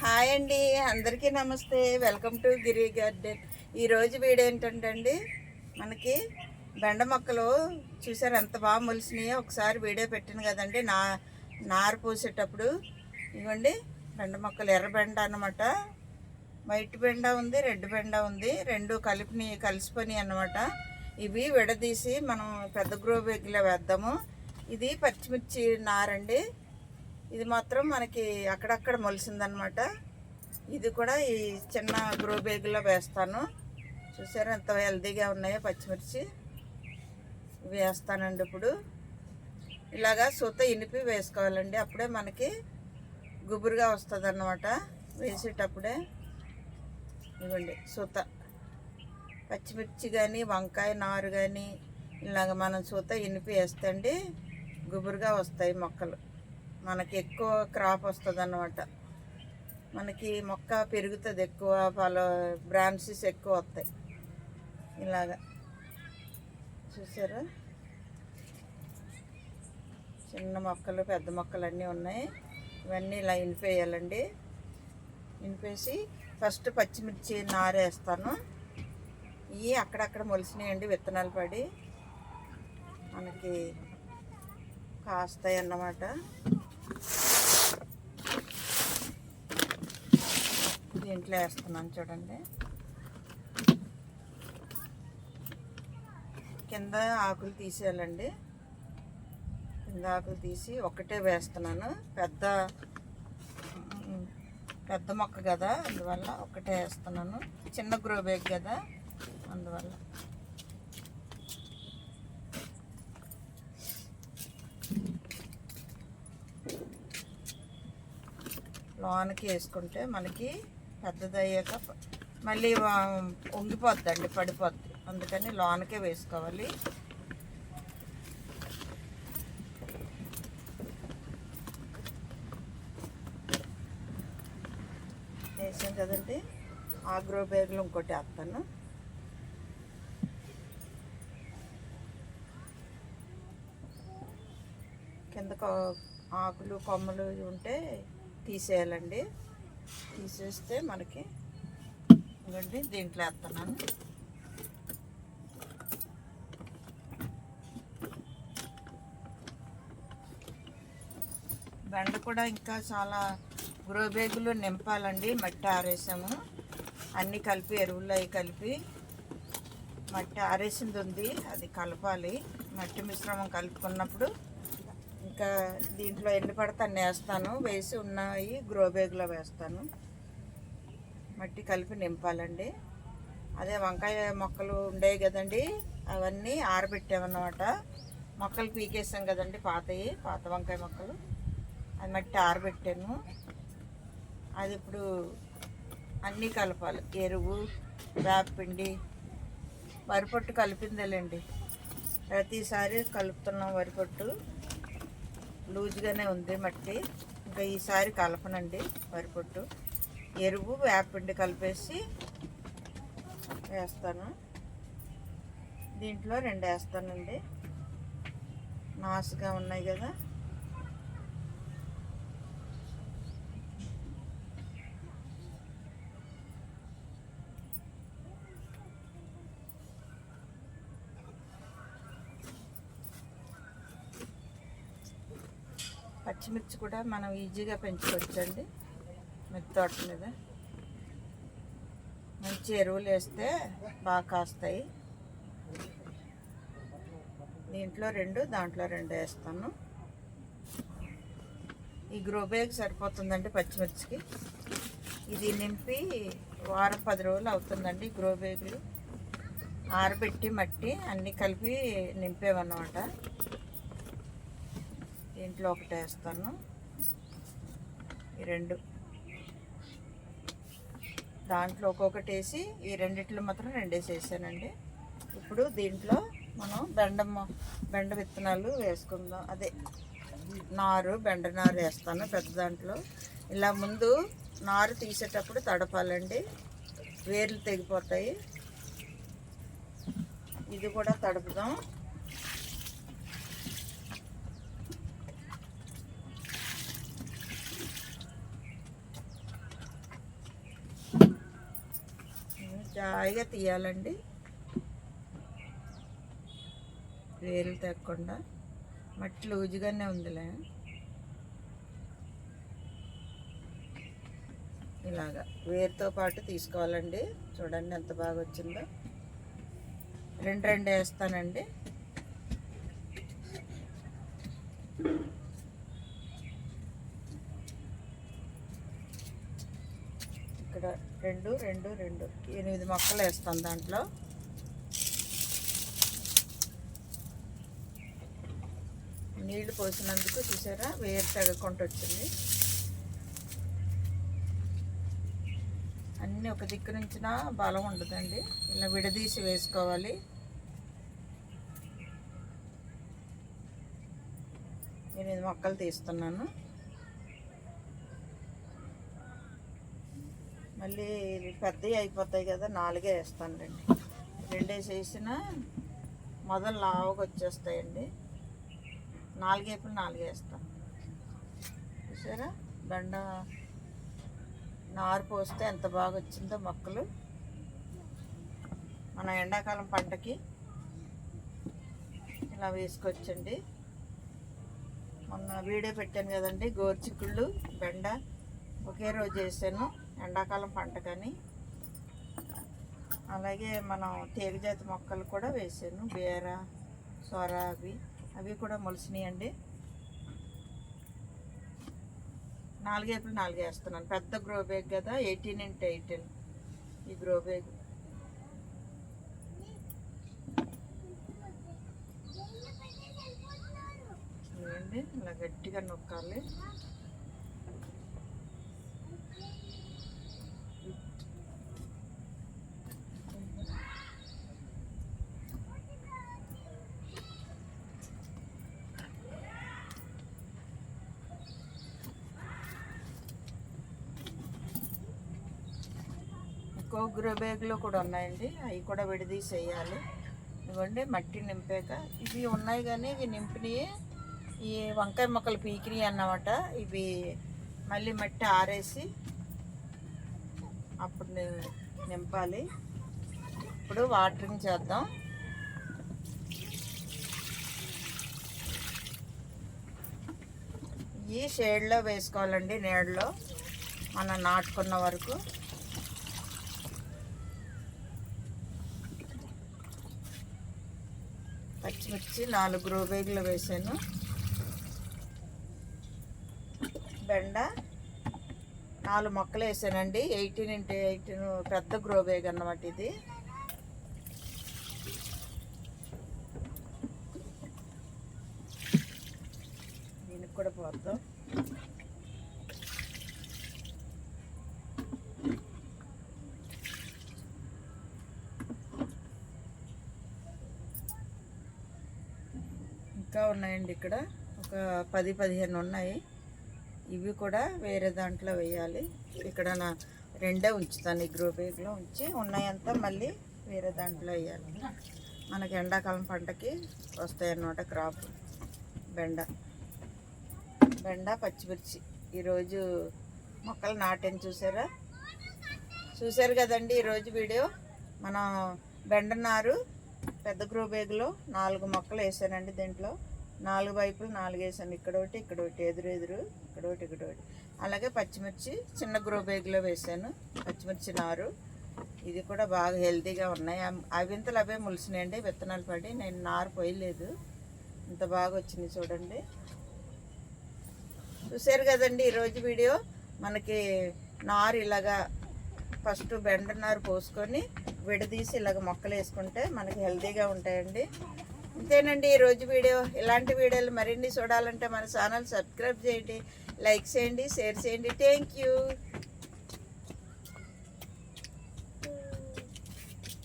Hi అండి అందరికీ నమస్తే. Welcome to Giri garden. ఈరోజు వీడియో ఏంటంటే అండి మనకి బెండ మొక్కలు చూసారు ఎంత బాగా మొలిసినాయో? ఒకసారి వీడియో పెట్టాను కదండి నా నారు పోసేటప్పుడు. ఇవ్వండి బెండ మొక్కలు ఎర్ర బెండ అనమాట వైట్ బెండ ఉంది రెడ్ బెండ ఉంది రెండు కలిపిని కలిసిపోయి అనమాట ఇవి విడదీసి మనం పెద్ద గ్రో బెగ్లో వేద్దాము. ఇది పచ్చిమిర్చి నారండి. ఇది మాత్రం మనకి అక్కడక్కడ మొలిసిందనమాట ఇది కూడా ఈ చిన్న గ్రో బ్యాగ్లో వేస్తాను. చూసారా ఎంత హెల్దీగా ఉన్నాయో పచ్చిమిర్చి. వేస్తానండి ఇప్పుడు. ఇలాగా సూత ఇనిపి వేసుకోవాలండి. అప్పుడే మనకి గుబురుగా వస్తుంది అన్నమాట వేసేటప్పుడే. ఇవ్వండి సూత. పచ్చిమిర్చి కానీ వంకాయ నారు కానీ ఇలాగ మనం సూత ఇనిపి వేస్తే అండి గుబురుగా వస్తాయి మొక్కలు. మనకి ఎక్కువ క్రాప్ వస్తుంది అన్నమాట మనకి మొక్క పెరుగుతుంది ఎక్కువ ఫల బ్రాంచెస్ ఎక్కువ వస్తాయి. ఇలాగా. చూసారా? చిన్న మొక్కలు పెద్ద మొక్కలు అన్నీ ఉన్నాయి. ఇవన్నీ ఇలా ఇనిపేయాలండి. ఇనిపేసి ఫస్ట్ పచ్చిమిర్చి నారేస్తాను. ఇవి అక్కడక్కడ మొలిసినాయండి విత్తనాలు పడి. మనకి కాస్తాయి అన్నమాట దీంట్లో వేస్తున్నాను చూడండి. కింద ఆకులు తీసేయాలండి. కింద ఆకులు తీసి ఒకటే వేస్తున్నాను. పెద్ద పెద్ద మొక్క కదా అందువల్ల ఒకటే వేస్తున్నాను. చిన్న గ్రో బ్యాగ్ కదా అందువల్ల. లోనకి వేసుకుంటే మనకి పెద్దదయ్యాక మళ్ళీ వా- వంగిపోద్దండి పడిపోద్ది. అందుకని లోనకే వేసుకోవాలి. వేసాం కదండి. ఆగ్రో బ్యాగులు ఇంకోటి వేస్తాను. కిందకు ఆకులు కొమ్మలు ఉంటే తీసేయాలండి. తీసేస్తే మనకి ఇవ్వండి దీంట్లో వేస్తున్నాను. బెండ కూడా ఇంకా చాలా గ్రో బ్యాగులు నింపాలండి మట్టి ఆరేసాము. అన్నీ కలిపి ఎరువులు అవి కలిపి మట్టి ఆరేసింది ఉంది అది కలపాలి. మట్టి మిశ్రమం కలుపుకున్నప్పుడు ఇంకా దీంట్లో ఎన్ని పడితే అన్ని వేస్తాను. వేసి ఉన్నాయి గ్రో బ్యాగ్లో వేస్తాను. మట్టి కలిపి నింపాలండి. అదే వంకాయ మొక్కలు ఉండేవి కదండి అవన్నీ ఆరబెట్టామన్నమాట మొక్కలు పీకేసాం కదండి పాతవి పాత వంకాయ మొక్కలు. అది మట్టి ఆరబెట్టాను. అది ఇప్పుడు అన్నీ కలపాలి. ఎరువు వేపపిండి వరిపొట్టు కలిపిందేలేండి. ప్రతిసారి కలుపుతున్నాం వరిపొట్టు లూజ్గానే ఉంది మట్టి. ఇంకా ఈసారి కలపనండి వరిపొట్టు ఎరువు వేపపిండి కలిపేసి వేస్తాను. దీంట్లో రెండు వేస్తానండి. నాసుగా ఉన్నాయి కదా. పచ్చిమిర్చి కూడా మనం ఈజీగా పెంచుకోవచ్చండి. మిర్చి తోట మీద. మంచి ఎరువులు వేస్తే బాగా కాస్తాయి. దీంట్లో రెండు దాంట్లో రెండు వేస్తాను. ఈ గ్రో బ్యాగ్ సరిపోతుందండి పచ్చిమిర్చికి. ఇది నింపి వారం పది రోజులు అవుతుందండి గ్రో బ్యాగులు. ఆరబెట్టి మట్టి అన్నీ కలిపి నింపేవన్నమాట. దీంట్లో ఒకటి వేస్తాను. ఈ రెండు. దాంట్లో ఒక్కొక్కటి వేసి ఈ రెండిట్లో మాత్రం రెండేసి వేసానండి ఇప్పుడు దీంట్లో మనం బెండ బెండ విత్తనాలు వేసుకుందాం. అదే నారు బెండ నారు వేస్తాను పెద్ద దాంట్లో. ఇలా ముందు నారు తీసేటప్పుడు తడపాలండి. వేర్లు తెగిపోతాయి. ఇది కూడా తడుపుదాం. హాయిగా తీయాలండి. వేలు తెగకుండా మట్టి లూజుగానే ఉందిలే. ఇలాగా వేరుతో పాటు తీసుకోవాలండి. చూడండి ఎంత బాగా వచ్చిందో. రెండు రెండు వేస్తానండి ఇక్కడ రెండు రెండు రెండు. ఎనిమిది మొక్కలు వేస్తాను దాంట్లో. నీళ్ళు పోసినందుకు చూసారా? వేరు తగ్గకుండా వచ్చింది. అన్నీ ఒక దిక్కు నుంచిన బలం ఉండదండి. ఇలా విడదీసి వేసుకోవాలి. ఎనిమిది మొక్కలు తీస్తున్నాను. మళ్ళీ పెద్దవి అయిపోతాయి కదా నాలుగే వేస్తానండి రెండేసి వేసిన మొదలు లావుగా వచ్చేస్తాయండి. నాలుగేపులు నాలుగే వేస్తాను చూసారా? బెండ నారు పోస్తే ఎంత బాగా వచ్చిందో మొక్కలు. మన ఎండాకాలం పంటకి ఇలా వేసుకొచ్చండి. మొన్న వీడియో పెట్టాను కదండి గోరుచిక్కుళ్ళు బెండ ఒకే రోజు వేసాను. ఎండాకాలం పంట కానీ అలాగే మనం తీగజాతి మొక్కలు కూడా వేసాను. బీర సొర అవి అవి కూడా మొలిసినాయండి. నాలుగేపులు నాలుగు వేస్తున్నాను. పెద్ద గ్రో బ్యాగ్ కదా ఎయిటీన్ ఇంటూ ఎయిటీన్ ఈ గ్రో బ్యాగ్ ఇలా గట్టిగా నొక్కాలి. ఇంకో గ్రో బ్యాగ్లో కూడా ఉన్నాయండి. అవి కూడా విడదీసేయాలి. ఇవ్వండి మట్టి నింపాక. ఇవి ఉన్నాయి కానీ ఇవి నింపినవి ఈ వంకాయ మొక్కలు పీకినాయి అన్నమాట. ఇవి మళ్ళీ మట్టి ఆరేసి అప్పుడు నింపాలి. ఇప్పుడు వాటరింగ్ చేద్దాం. ఈ షేడ్లో వేసుకోవాలండి నీడలో. మనం నాటుకున్న వరకు. పచ్చిమిర్చి నాలుగు గ్రో బ్యాగులు వేసాను. బెండ నాలుగు మొక్కలు వేసానండి. ఎయిటీన్ ఇంటూ ఎయిటీన్ పెద్ద గ్రో బ్యాగ్ అన్నమాట ఇది. దీనికి కూడా పోద్దాం. ఇంకా ఉన్నాయండి ఇక్కడ. ఒక పది పదిహేను ఉన్నాయి. ఇవి కూడా వేరే దాంట్లో వేయాలి. ఇక్కడ నా రెండే ఉంచుతాను. ఈ గ్రో బ్యాగ్లో ఉంచి ఉన్నాయంతా మళ్ళీ వేరే దాంట్లో వేయాలి. మనకి ఎండాకాలం పంటకి వస్తాయన్నమాట క్రాప్. బెండ. బెండ పచ్చిమిర్చి. ఈరోజు మొక్కలు నాటని చూసారా? చూసారు కదండి ఈరోజు వీడియో? మనం బెండ నారు పెద్ద గ్రో బ్యాగ్లో నాలుగు మొక్కలు వేసానండి దీంట్లో. నాలుగు వైపులు నాలుగు వేసాను. ఇక్కడ ఒకటి ఇక్కడ ఒకటి ఎదురు ఎదురు ఇక్కడ ఒకటి ఇక్కడ ఒకటి అలాగే పచ్చిమిర్చి చిన్న గ్రో బ్యాగ్లో వేసాను. పచ్చిమిర్చి నారు. ఇది కూడా బాగా హెల్తీగా ఉన్నాయి. అమ్- అవింతలు అవే ములిసినాయండి విత్తనాలు పడి. నేను నారు పోయలేదు. ఇంత బాగా వచ్చింది చూడండి. చూసారు కదండి ఈరోజు వీడియో. మనకి నారు ఇలాగా ఫస్ట్ బెండ నారు పోసుకొని విడదీసి ఇలాగ మొక్కలు వేసుకుంటే మనకి హెల్తీగా ఉంటాయండి. ఇంతేనండి ఈరోజు వీడియో. ఇలాంటి వీడియోలు మరిన్ని చూడాలంటే మన ఛానల్ సబ్స్క్రైబ్ చేయండి లైక్ చేయండి షేర్ చేయండి. Thank you.